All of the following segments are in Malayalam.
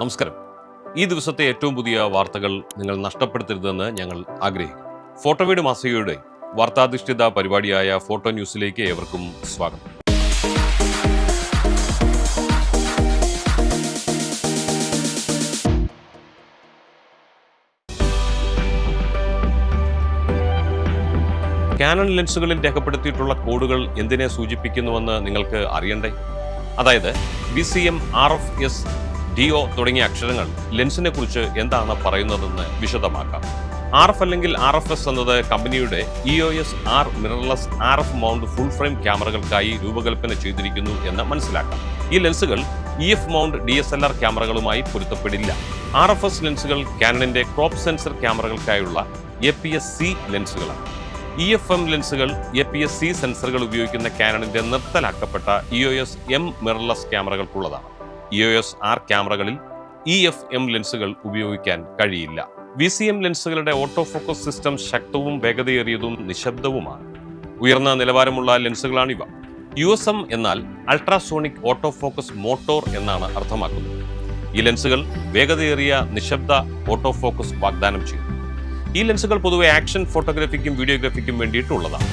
നമസ്കാരം. ഈ ദിവസത്തെ ഏറ്റവും പുതിയ വാർത്തകൾ നിങ്ങൾ നഷ്ടപ്പെടുത്തരുതെന്ന് ഞങ്ങൾ ആഗ്രഹിക്കുന്നു. ഫോട്ടോവീട് മാസികയുടെ വാർത്താധിഷ്ഠിത പരിപാടിയായ ഫോട്ടോ ന്യൂസിലേക്ക് ഏവർക്കും സ്വാഗതം. കാനൺ ലെൻസുകളിൽ രേഖപ്പെടുത്തിയിട്ടുള്ള കോഡുകൾ എന്തിനെ സൂചിപ്പിക്കുന്നുവെന്ന് നിങ്ങൾക്ക് അറിയണ്ടേ? അതായത് B C M R F S D O തുടങ്ങിയ അക്ഷരങ്ങൾ ലെൻസിനെ കുറിച്ച് എന്താണ് പറയുന്നതെന്ന് വിശദമാക്കാം. ആർ എഫ് അല്ലെങ്കിൽ ആർ എഫ് എസ് എന്നത് കമ്പനിയുടെ E O S R mirrorless R F mount full frame ക്യാമറകൾക്കായി രൂപകൽപ്പന ചെയ്തിരിക്കുന്നു എന്ന് മനസ്സിലാക്കാം. ഈ ലെൻസുകൾ E F mount D S L R ക്യാമറകളുമായി പൊരുത്തപ്പെടില്ല. ആർ എഫ് എസ് ലെൻസുകൾ കാനണിന്റെ ക്രോപ്പ് സെൻസർ ക്യാമറകൾക്കായുള്ള എ പി എസ് സി ലെൻസുകളാണ്. ഇ എഫ് എം ലെൻസുകൾ എ പി എസ് സി സെൻസറുകൾ ഉപയോഗിക്കുന്ന കാനണിന്റെ നിർത്തലാക്കപ്പെട്ട E O S M mirrorless ക്യാമറകൾക്കുള്ളതാണ്. E O S R ക്യാമറകളിൽ ഇ എഫ് എം ലെൻസുകൾ ഉപയോഗിക്കാൻ കഴിയില്ല. വി സി എം ലെൻസുകളുടെ ഓട്ടോ ഫോക്കസ് സിസ്റ്റം ശക്തവും വേഗതയേറിയതും നിശബ്ദവുമാണ്. ഉയർന്ന നിലവാരമുള്ള ലെൻസുകളാണിവ. യു എസ് എം എന്നാൽ അൾട്രാസോണിക് ഓട്ടോ ഫോക്കസ് മോട്ടോർ എന്നാണ് അർത്ഥമാക്കുന്നത്. ഈ ലെൻസുകൾ വേഗതയേറിയ നിശബ്ദ ഓട്ടോ ഫോക്കസ് വാഗ്ദാനം ചെയ്യുന്നു. ഈ ലെൻസുകൾ പൊതുവെ ആക്ഷൻ ഫോട്ടോഗ്രാഫിക്കും വീഡിയോഗ്രാഫിക്കും വേണ്ടിയിട്ടുള്ളതാണ്.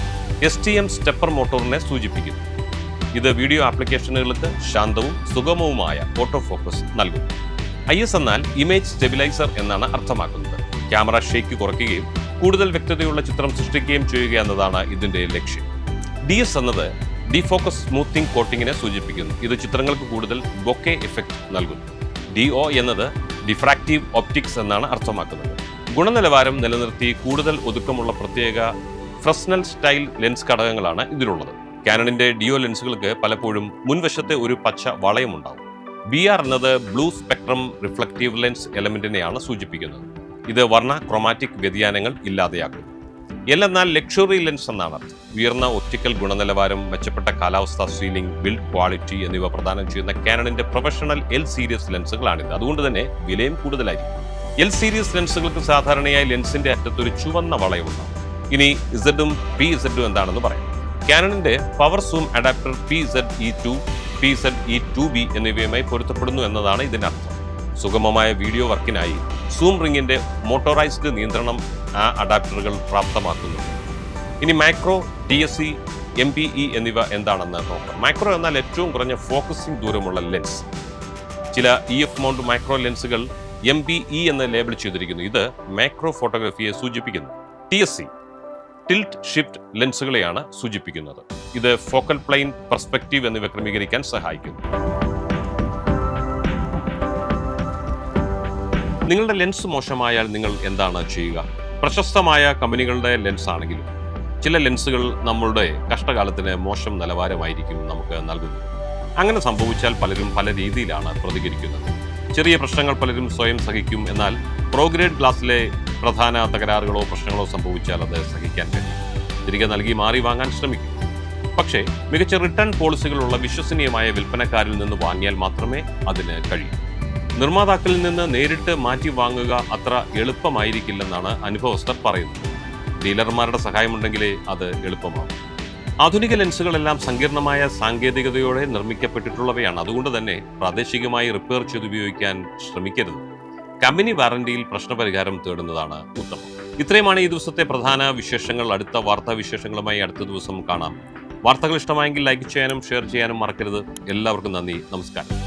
എസ് ടി എം സ്റ്റെപ്പർ മോട്ടോറിനെ സൂചിപ്പിക്കുന്നു. ഇത് വീഡിയോ ആപ്ലിക്കേഷനുകൾക്ക് ശാന്തവും സുഗമവുമായ ഓട്ടോ ഫോക്കസ് നൽകും. ഐ എസ് എന്നാൽ ഇമേജ് സ്റ്റെബിലൈസർ എന്നാണ് അർത്ഥമാക്കുന്നത്. ക്യാമറ ഷേക്ക് കുറയ്ക്കുകയും കൂടുതൽ വ്യക്തതയുള്ള ചിത്രം സൃഷ്ടിക്കുകയും ചെയ്യുക എന്നതാണ് ഇതിന്റെ ലക്ഷ്യം. ഡി എസ് എന്നത് ഡിഫോക്കസ് സ്മൂത്തിംഗ് കോട്ടിങ്ങിനെ സൂചിപ്പിക്കുന്നു. ഇത് ചിത്രങ്ങൾക്ക് കൂടുതൽ ബൊക്കെ എഫക്റ്റ് നൽകുന്നു. ഡി ഒ എന്നത് ഡിഫ്രാക്റ്റീവ് ഒപ്റ്റിക്സ് എന്നാണ് അർത്ഥമാക്കുന്നത്. ഗുണനിലവാരം നിലനിർത്തി കൂടുതൽ ഒതുക്കമുള്ള പ്രത്യേക ഫ്രസ്നൽ സ്റ്റൈൽ ലെൻസ് ഘടകങ്ങളാണ് ഇതിലുള്ളത്. കാനണിന്റെ ഡിയോ ലെൻസുകൾക്ക് പലപ്പോഴും മുൻവശത്തെ ഒരു പച്ച വളയമുണ്ടാവും. ബി ആർ എന്നത് ബ്ലൂ സ്പെക്ട്രം റിഫ്ലക്റ്റീവ് ലെൻസ് എലമെന്റിനെയാണ് സൂചിപ്പിക്കുന്നത്. ഇത് വർണ ക്രൊമാറ്റിക് വ്യതിയാനങ്ങൾ ഇല്ലാതെയാക്കും എൽ എന്നാൽ ലക്ഷറി ലെൻസ് എന്നാണ് അർത്ഥം. ഉയർന്ന ഒപ്റ്റിക്കൽ ഗുണനിലവാരം മെച്ചപ്പെട്ട കാലാവസ്ഥ സീലിംഗ് ബിൽഡ് ക്വാളിറ്റി എന്നിവ പ്രദാനം ചെയ്യുന്ന കാനണിന്റെ പ്രൊഫഷണൽ എൽ സീരീസ് ലെൻസുകളാണിത്. അതുകൊണ്ട് തന്നെ വിലയും കൂടുതലായിരിക്കും. എൽ സീരീസ് ലെൻസുകൾക്ക് സാധാരണയായി ലെൻസിന്റെ അറ്റത്തൊരു ചുവന്ന വളയമുണ്ടാകും ഇനി ഇസഡും പി ഇസഡും എന്താണെന്ന് പറയാം. കാനണിന്റെ power zoom adapter P Z E two P Z E two B എന്നിവയുമായി പൊരുത്തപ്പെടുന്നു എന്നതാണ് ഇതിന്റെ അർത്ഥം. സുഗമമായ വീഡിയോ വർക്കിനായി സൂം റിംഗിന്റെ മോട്ടോറൈസ്ഡ് നിയന്ത്രണം ആ അഡാപ്റ്ററുകൾ പ്രാപ്തമാക്കുന്നു. ഇനി micro D S C M P E എന്നിവ എന്താണെന്ന് നോക്കാം. മൈക്രോ എന്നാൽ ഏറ്റവും കുറഞ്ഞ ഫോക്കസിംഗ് ദൂരമുള്ള ലെൻസ്. ചില ഇ എഫ് മൗണ്ട് മൈക്രോ ലെൻസുകൾ എം പി ഇ എന്ന് ലേബിൾ ചെയ്തിരിക്കുന്നു. ഇത് മൈക്രോ ഫോട്ടോഗ്രാഫിയെ സൂചിപ്പിക്കുന്നു. T S C tilt shift ലെൻസുകളെയാണ് സൂചിപ്പിക്കുന്നത്. ഇത് ഫോക്കൽ പ്ലെയിൻ പെർസ്പെക്റ്റീവ് എന്നിവ ക്രമീകരിക്കാൻ സഹായിക്കുന്നു. നിങ്ങളുടെ ലെൻസ് മോശമായാൽ നിങ്ങൾ എന്താണ് ചെയ്യുക? പ്രശസ്തമായ കമ്പനികളുടെ ലെൻസ് ആണെങ്കിലും ചില ലെൻസുകൾ നമ്മളുടെ കഷ്ടകാലത്തിന് മോശം നിലവാരമായിരിക്കും നമുക്ക് നൽകുന്നത്. അങ്ങനെ സംഭവിച്ചാൽ പലരും പല രീതിയിലാണ് പ്രതികരിക്കുന്നത്. ചെറിയ പ്രശ്നങ്ങൾ പലരും സ്വയം സഹിക്കും. എന്നാൽ പ്രോഗ്രേഡ് ഗ്ലാസ്സിലെ പ്രധാന തകരാറുകളോ പ്രശ്നങ്ങളോ സംഭവിച്ചാൽ അത് സഹിക്കാൻ കഴിയും. തിരികെ നൽകി മാറി വാങ്ങാൻ ശ്രമിക്കും. പക്ഷേ മികച്ച റിട്ടേൺ പോളിസികളുള്ള വിശ്വസനീയമായ വിൽപ്പനക്കാരിൽ നിന്ന് വാങ്ങിയാൽ മാത്രമേ അതിന് കഴിയൂ. നിർമ്മാതാക്കളിൽ നിന്ന് നേരിട്ട് മാറ്റി വാങ്ങുക അത്ര എളുപ്പമായിരിക്കില്ലെന്നാണ് അനുഭവസ്ഥർ പറയുന്നത്. ഡീലർമാരുടെ സഹായമുണ്ടെങ്കിലേ അത് എളുപ്പമാകും ആധുനിക ലെൻസുകളെല്ലാം സങ്കീർണമായ സാങ്കേതികതയോടെ നിർമ്മിക്കപ്പെട്ടിട്ടുള്ളവയാണ്. അതുകൊണ്ട് തന്നെ പ്രാദേശികമായി റിപ്പയർ ചെയ്ത് ഉപയോഗിക്കാൻ ശ്രമിക്കരുത്. കമ്പനി വാറന്റിയിൽ പ്രശ്നപരിഹാരം തേടുന്നതാണ് ഉത്തമം. ഇത്രയുമാണ് ഈ ദിവസത്തെ പ്രധാന വിശേഷങ്ങൾ. അടുത്ത വാർത്താ വിശേഷങ്ങളുമായി അടുത്ത ദിവസം കാണാം. വാർത്തകൾ ഇഷ്ടമായെങ്കിൽ ലൈക്ക് ചെയ്യാനും ഷെയർ ചെയ്യാനും മറക്കരുത്. എല്ലാവർക്കും നന്ദി. നമസ്കാരം.